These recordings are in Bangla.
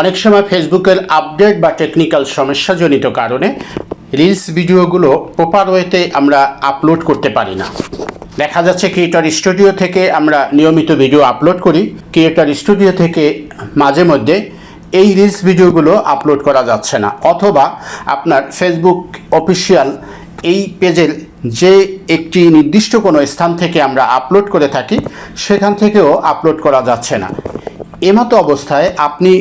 অনেক সময় ফেসবুকের আপডেট বা টেকনিক্যাল সমস্যাজনিত কারণে রিলস ভিডিওগুলো প্রপার ওয়েতে আমরা আপলোড করতে পারি না। দেখা যাচ্ছে ক্রিয়েটর স্টুডিও থেকে আমরা নিয়মিত ভিডিও আপলোড করি। ক্রিয়েটর স্টুডিও থেকে মাঝে মধ্যে এই রিলস ভিডিওগুলো আপলোড করা যাচ্ছে না। অথবা আপনার ফেসবুক অফিসিয়াল এই পেজের যে একটি নির্দিষ্ট কোনো স্থান থেকে আমরা আপলোড করে থাকি, সেখান থেকেও আপলোড করা যাচ্ছে না। এমতো অবস্থায় আপনি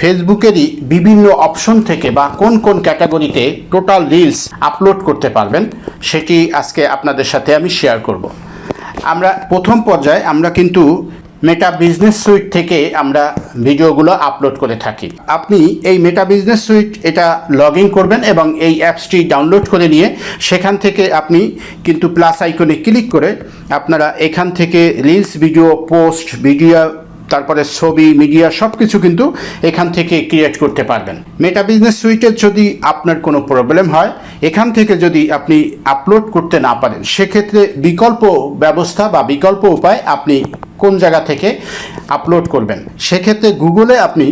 ফেসবুকেরই বিভিন্ন অপশন থেকে বা কোন কোন ক্যাটাগরিতে টোটাল রিলস আপলোড করতে পারবেন, সেটি আজকে আপনাদের সাথে আমি শেয়ার করব। আমরা প্রথম পর্যায়ে আমরা কিন্তু মেটা বিজনেস সুইট থেকে আমরা ভিডিওগুলো আপলোড করে থাকি। আপনি এই মেটা বিজনেস সুইট এটা লগ ইন করবেন এবং এই অ্যাপসটি ডাউনলোড করে নিয়ে সেখান থেকে আপনি কিন্তু প্লাস আইকনে ক্লিক করে আপনারা এখান থেকে রিলস, ভিডিও, পোস্ট, ভিডিও তারপরে ছবি মিডিয়া সব কিছু কিন্তু এখান থেকে ক্রিয়েট করতে পারবেন। মেটা বিজনেস সুইটের যদি আপনার কোনো প্রবলেম হয়, এখান থেকে যদি আপনি আপলোড করতে না পারেন, সেক্ষেত্রে বিকল্প ব্যবস্থা বা বিকল্প উপায় আপনি কোন জায়গা থেকে আপলোড করবেন? সেক্ষেত্রে গুগলে আপনি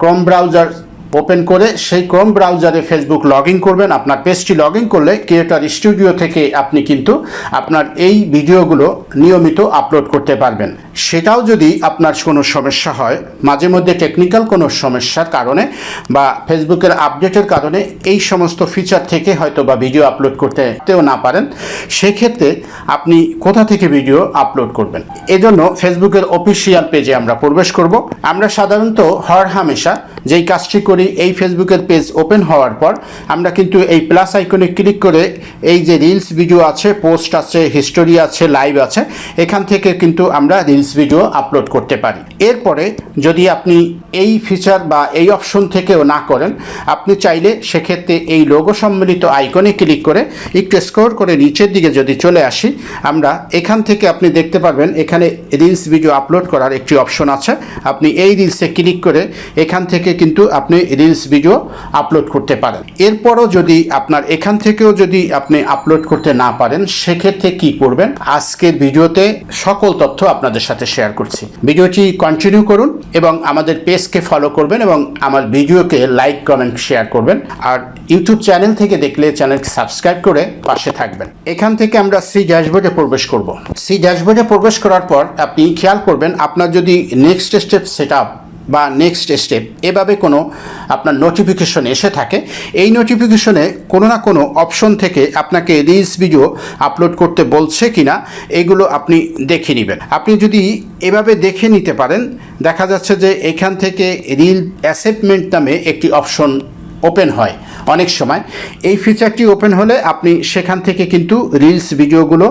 ক্রম ব্রাউজার ওপেন করে সেই ক্রোম ব্রাউজারে ফেসবুক লগ করবেন। আপনার পেজটি লগ করলে ক্রিয়েটর স্টুডিও থেকে আপনি কিন্তু আপনার এই ভিডিওগুলো নিয়মিত আপলোড করতে পারবেন। সেটাও যদি আপনার কোনো সমস্যা হয়, মাঝে মধ্যে টেকনিক্যাল কোনো সমস্যার কারণে বা ফেসবুকের আপডেটের কারণে এই সমস্ত ফিচার থেকে হয়তো বা ভিডিও আপলোড করতেও না পারেন, সেক্ষেত্রে আপনি কোথা থেকে ভিডিও আপলোড করবেন? এজন্য ফেসবুকের অফিসিয়াল পেজে আমরা প্রবেশ করব। আমরা সাধারণত হর হামেশা যেই কাজটি করি, এই ফেসবুকের পেজ ওপেন হওয়ার পর আমরা কিন্তু এই প্লাস আইকনে ক্লিক করে এই যে রিলস ভিডিও আছে পোস্ট আছে হিস্টোরি আছে লাইভ আছে, এখান থেকে কিন্তু আমরা রিলস ভিডিও আপলোড করতে পারি। এরপরে যদি আপনি এই ফিচার বা এই অপশন থেকেও না করেন, আপনি চাইলে সেক্ষেত্রে এই লোগো সম্মিলিত আইকনে ক্লিক করে একটু স্কোর করে নিচের দিকে যদি চলে আসি, আমরা এখান থেকে আপনি দেখতে পারবেন এখানে রিলস ভিডিও আপলোড করার একটি অপশন আছে। আপনি এই রিলসে ক্লিক করে এখান থেকে কিন্তু আপনি রিলস ভিডিও আপলোড করতে পারেন। এরপরও যদি আপনার এখান থেকেও যদি আপনি আপলোড করতে না পারেন, সেক্ষেত্রে কি করবেন? আজকের ভিডিওতে সকল তথ্য আপনাদের সাথে শেয়ার করছি। ভিডিওটি কন্টিনিউ করুন এবং আমাদের পেজকে ফলো করবেন এবং আমার ভিডিওকে লাইক কমেন্ট শেয়ার করবেন। আর ইউটিউব চ্যানেল থেকে দেখলে চ্যানেলকে সাবস্ক্রাইব করে পাশে থাকবেন। এখান থেকে আমরা সি ড্যাশবোর্ডে প্রবেশ করব। সি ড্যাশবোর্ডে প্রবেশ করার পর আপনি খেয়াল করবেন, আপনার যদি নেক্সট স্টেপ সেট বা নেক্সট স্টেপ এভাবে কোনো আপনার নোটিফিকেশন এসে থাকে। এই নোটিফিকেশনে কোনো না কোনো অপশন থেকে আপনাকে রিলস ভিডিও আপলোড করতে বলছে কি না এগুলো আপনি দেখে নেবেন। আপনি যদি এভাবে দেখে নিতে পারেন, দেখা যাচ্ছে যে এখান থেকে রিল অ্যাসেপমেন্ট নামে একটি অপশন ওপেন হয় অনেক সময়। এই ফিচারটি ওপেন হলে আপনি সেখান থেকে কিন্তু রিলস ভিডিওগুলো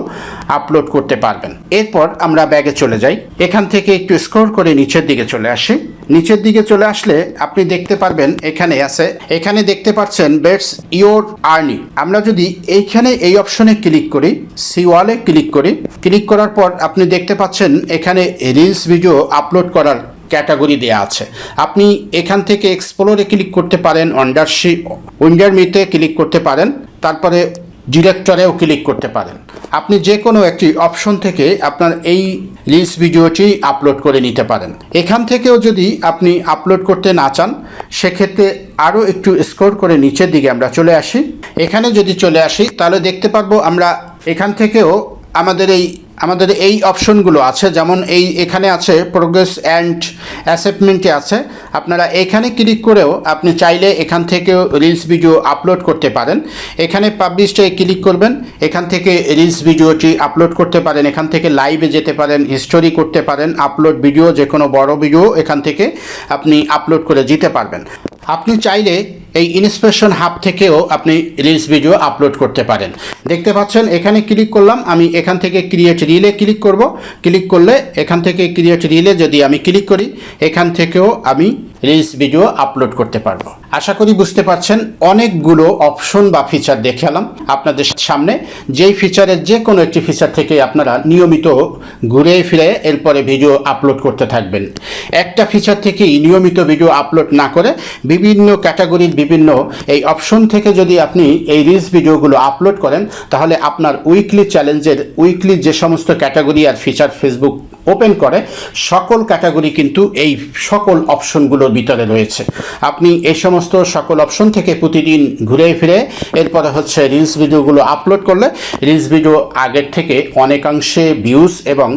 আপলোড করতে পারবেন। এরপর আমরা ব্যাগে চলে যাই। এখান থেকে একটু স্ক্রল করে নিচের দিকে চলে আসি। নিচের দিকে চলে আসলে আপনি দেখতে পারবেন এখানে আছে। এখানে দেখতে পাচ্ছেন বেটস ইওর আর্নি। আমরা যদি এইখানে এই অপশনে ক্লিক করি, সি ওয়ালে ক্লিক করি, ক্লিক করার পর আপনি দেখতে পাচ্ছেন এখানে রিলস ভিডিও আপলোড করার ক্যাটাগরি দেওয়া আছে। আপনি এখান থেকে এক্সপ্লোরে ক্লিক করতে পারেন, অন্ডারশি উইন্ডার মিতে ক্লিক করতে পারেন। তারপরে ডিরেক্টরেও ক্লিক করতে পারেন। আপনি যে কোনো একটি অপশন থেকে আপনার এই রিলস ভিডিওটি আপলোড করে নিতে পারেন। এখান থেকেও যদি আপনি আপলোড করতে না চান, সেক্ষেত্রে আরও একটু স্কোর করে নিচের দিকে আমরা চলে আসি। এখানে যদি চলে আসি, তাহলে দেখতে পারব আমরা এখান থেকেও আমাদের এই আমাদের এই অপশনগুলো আছে, যেমন এই এখানে আছে প্রোগ্রেস অ্যান্ড অ্যাসেপমেন্টে আছে। আপনারা এখানে ক্লিক করেও আপনি চাইলে এখান থেকেও রিলস ভিডিও আপলোড করতে পারেন। এখানে পাবলিশে ক্লিক করবেন, এখান থেকে রিলস ভিডিওটি আপলোড করতে পারেন, এখান থেকে লাইভে যেতে পারেন হিস্টোরি করতে পারেন আপলোড ভিডিও যে কোনো বড় ভিডিও এখান থেকে আপনি আপলোড করে যেতে পারবেন। আপনি চাইলে এই ইন্সপিরেশন হাব থেকেও আপনি রিলস ভিডিও আপলোড করতে পারেন। দেখতে পাচ্ছেন, এখানে ক্লিক করলাম, আমি এখান থেকে ক্রিয়েট রিলে ক্লিক করব। ক্লিক করলে এখান থেকে ক্রিয়েট রিলে যদি আমি ক্লিক করি, এখান থেকেও আমি রিলস ভিডিও আপলোড করতে পারব। আশা করি বুঝতে পারছেন, অনেকগুলো অপশন বা ফিচার দেখালাম আপনাদের সামনে। যেই ফিচারের যে কোনো একটি ফিচার থেকে আপনারা নিয়মিত ঘুরে ফিরে এরপরে ভিডিও আপলোড করতে থাকবেন। একটা ফিচার থেকেই নিয়মিত ভিডিও আপলোড না করে বিভিন্ন ক্যাটাগরির বিভিন্ন এই অপশন থেকে যদি আপনি এই রিলস ভিডিওগুলো আপলোড করেন, তাহলে আপনার উইকলি চ্যালেঞ্জের উইকলি যে সমস্ত ক্যাটাগরি আর ফিচার ফেসবুক ওপেন করে, সকল ক্যাটাগরি কিন্তু এই সকল অপশনগুলোর ভিতরে রয়েছে। আপনি এই সমস্ত সকল অপশন থেকে প্রতিদিন ঘুরে ফিরে, এরপরে হচ্ছে রিলস ভিডিওগুলো আপলোড করলে রিলস ভিডিও আগের থেকে অনেকাংশে ভিউজ এবং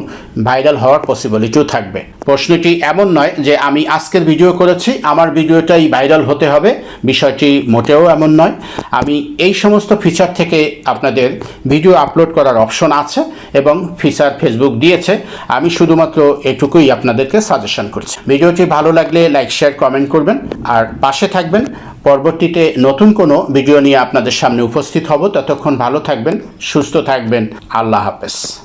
ভাইরাল হওয়ার পসিবিলিটিও থাকবে। প্রশ্নটি এমন নয় যে আমি আজকের ভিডিও করেছি, আমার ভিডিওটাই ভাইরাল হতে হবে, বিষয়টি মোটেও এমন নয়। আমি এই সমস্ত ফিচার থেকে আপনাদের ভিডিও আপলোড করার অপশন আছে এবং ফিচার ফেসবুক দিয়েছে। আমি শুধুমাত্র এটুকুই আপনাদেরকে সাজেশন করছি। ভিডিওটি ভালো লাগলে লাইক শেয়ার কমেন্ট করবেন। আর পাশে থাকবেন। পরবর্তীতে নতুন কোনো ভিডিও নিয়ে আপনাদের সামনে উপস্থিত হব। ততক্ষণ ভালো থাকবেন, সুস্থ থাকবেন। আল্লাহ হাফেজ।